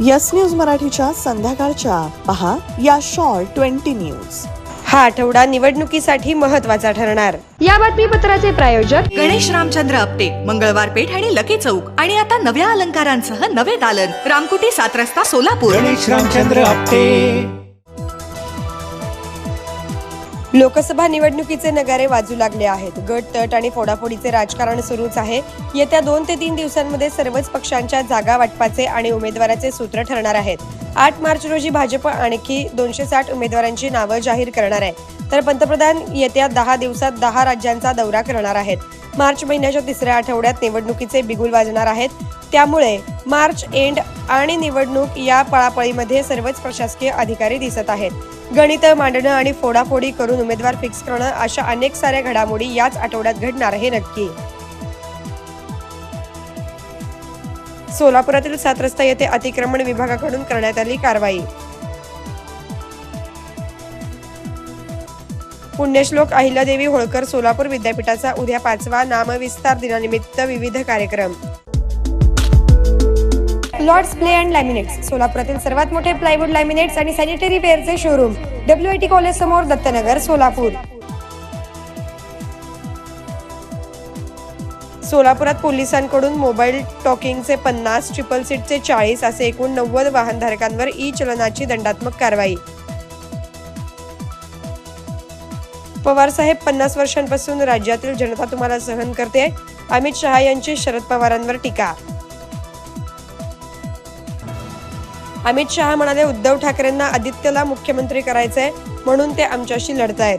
Yes news मराठीच्या संध्याकाळच्या. पहा या शॉर्ट ट्वेंटी न्यूज. हा आठवडा निवडणुकीसाठी महत्त्वाचा ठरणार. या बातमीपत्राचे प्रायोजक गणेश रामचंद्र आपटे मंगळवार पेठ आणि लकी चौक आणि आता नव्या अलंकारांसह नवे दालन. रामकुटी सात रस्ता सोलापूर. गणेश रामचंद्र आपटे. लोकसभा निवडणुकीचे नगारे वाजू लागले आहेत. गट तट आणि फोडाफोडीचे राजकारण सुरूच आहे. येत्या दोन ते तीन दिवसांमध्ये सर्वच पक्षांच्या जागा वाटपाचे आणि उमेदवाराचे सूत्र ठरणार आहेत. आठ मार्च रोजी भाजप आणखी दोनशे साठ उमेदवारांची नावं जाहीर करणार आहे. तर पंतप्रधान येत्या दहा दिवसात दहा राज्यांचा दौरा करणार आहेत. मार्च महिन्याच्या तिसऱ्या आठवड्यात निवडणुकीचे बिगुल वाजणार आहेत. त्यामुळे मार्च एंड आणि निवडणूक या पळापळीमध्ये सर्वच प्रशासकीय अधिकारी दिसत आहेत. गणित मांडणं आणि फोडाफोडी करून उमेदवार फिक्स करणं अशा अनेक साऱ्या घडामोडी याच आठवड्यात घडणार हे नक्की. सोलापुरातील सात रस्ता येथे अतिक्रमण विभागाकडून करण्यात आली कारवाई. पुण्यश्लोक अहिल्यादेवी होळकर सोलापूर विद्यापीठाचा उद्या पाचवा नामविस्तार दिनानिमित्त विविध कार्यक्रम. लॉर्ड्स प्ले अँड लॅमिनेट्स सोलापुरातील सर्वात मोठे प्लायवूड लॅमिनेट्स आणि sanitary वेअरचे showroom W I T college समोर दत्तनगर सोलापूर. सोलापुरात पोलिसांकडून मोबाईल टॉकिंगचे पन्नास ट्रिपल सीटचे चाळीस असे एकूण नव्वद वाहनधारकांवर ई चलनाची दंडात्मक कारवाई. पवार साहेब पन्नास वर्षांपासून राज्यातील जनता तुम्हाला सहन करते. अमित शहा यांची शरद पवारांवर टीका. अमित शहा म्हणाले उद्धव ठाकरेंना आदित्यला मुख्यमंत्री करायचंय म्हणून ते आमच्याशी लढतायत.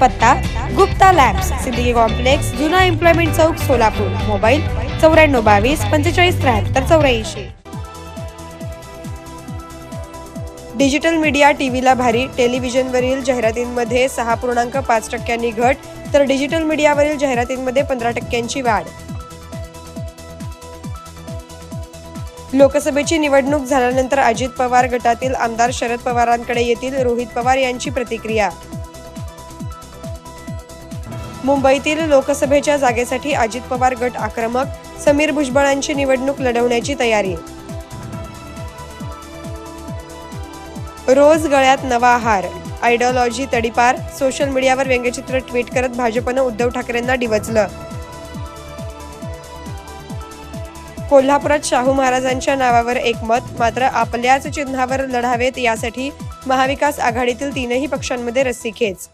पत्ता गुप्ता लॅब्स सिद्दीकी कॉम्प्लेक्स जुना एम्प्लॉयमेंट चौक सोलापूर. मोबाईल चौऱ्याण्णव बावीस पंचेचाळीस त्र्याहत्तर चौऱ्याऐंशी. डिजिटल मीडिया टीव्हीला भारी टेलिव्हिजनवरील जाहिरातींमध्ये सहा पूर्णांक पाच टक्क्यांनी घट तर डिजिटल मीडियावरील जाहिरातींमध्ये पंधरा टक्क्यांची वाढ. लोकसभेची निवडणूक झाल्यानंतर अजित पवार गटातील आमदार शरद पवारांकडे येतील रोहित पवार यांची प्रतिक्रिया मुंबईतील लोकसभेच्या जागेसाठी अजित पवार गट आक्रमक समीर भुजबळांची निवडणूक लढवण्याची तयारी. रोज गळ्यात नवा हार आयडिओलॉजी तडीपार सोशल मीडियावर व्यंगचित्र ट्विट करत भाजपनं उद्धव ठाकरेंना डिवचलं. कोल्हापुरात शाहू महाराजांच्या नावावर एकमत मात्र आपल्याच चिन्हावर लढावेत यासाठी महाविकास आघाडीतील तीनही पक्षांमध्ये रस्सीखेच.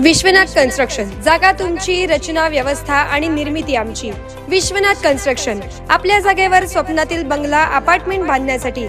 विश्वनाथ कन्स्ट्रक्शन. जागा तुमची रचना व्यवस्था आणि निर्मिती आमची. विश्वनाथ कन्स्ट्रक्शन. आपल्या जागेवर स्वप्नातील बंगला अपार्टमेंट बांधण्यासाठी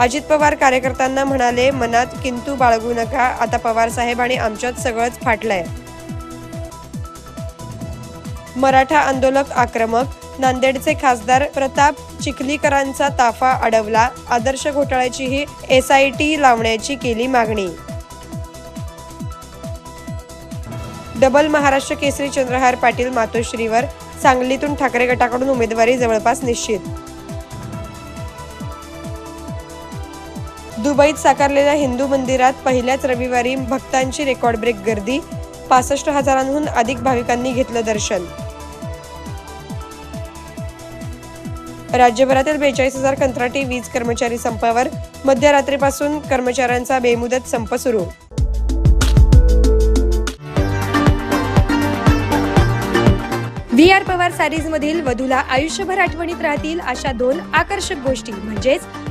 अजित पवार कार्यकर्त्यांना म्हणाले मनात किंतू बाळगू नका आता पवार साहेब आणि आमच्यात सगळंच फाटलंय. मराठा आंदोलक आक्रमक नांदेडचे खासदार प्रताप चिखलीकरांचा ताफा अडवला आदर्श घोटाळ्याचीही एसआयटी लावण्याची केली मागणी. डबल महाराष्ट्र केसरी चंद्रहार पाटील मातोश्रीवर सांगलीतून ठाकरे गटाकडून उमेदवारी जवळपास निश्चित दुबईत साकारलेल्या हिंदू मंदिरात पहिल्याच रविवारी भक्तांची रेकॉर्ड ब्रेक गर्दी. पासष्ट हजारांहून अधिक भाविकांनी घेतलं दर्शन. राज्यभरातील बेचाळीस हजार कंत्राटी वीज कर्मचारी संपावर. मध्यरात्रीपासून कर्मचाऱ्यांचा बेमुदत संप सुरू. व्ही आर पवार सारीज मधील वधूला आयुष्यभर आठवणीत राहतील अशा दोन आकर्षक गोष्टी. म्हणजेच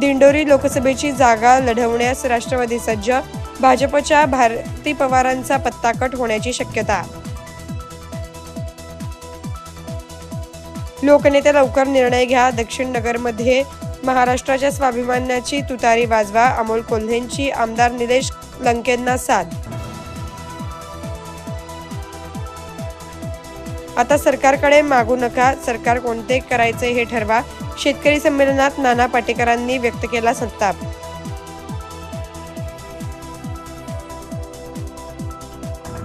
दिंडोरी लोकसभेची जागा लढवण्यास राष्ट्रवादी सज्ज भाजपच्या भारती पवारांचा पत्ता कट होण्याची शक्यता. लोकनेते लवकर निर्णय घ्या दक्षिण नगरमध्ये महाराष्ट्राच्या स्वाभिमानाची तुतारी वाजवा अमोल कोल्हेंची आमदार निलेश लंकेंना साथ आता सरकारकडे मागू नका सरकार कोणते करायचे हे ठरवा. शेतकरी संमेलनात नाना पाटेकरांनी व्यक्त केला संताप.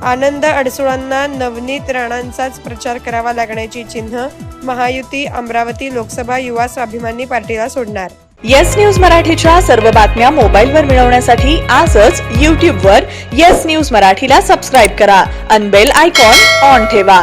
आनंद अडसुळांना नवनीत राणांचाच प्रचार करावा लागण्याची चिन्ह महायुती अमरावती लोकसभा युवा स्वाभिमानी पार्टीला सोडणार. येस न्यूज मराठीच्या सर्व बातम्या मोबाईलवर मिळवण्यासाठी आजच यूट्यूबवर येस न्यूज मराठीला सबस्क्राईब करा. अनबेल आयकॉन ऑन ठेवा.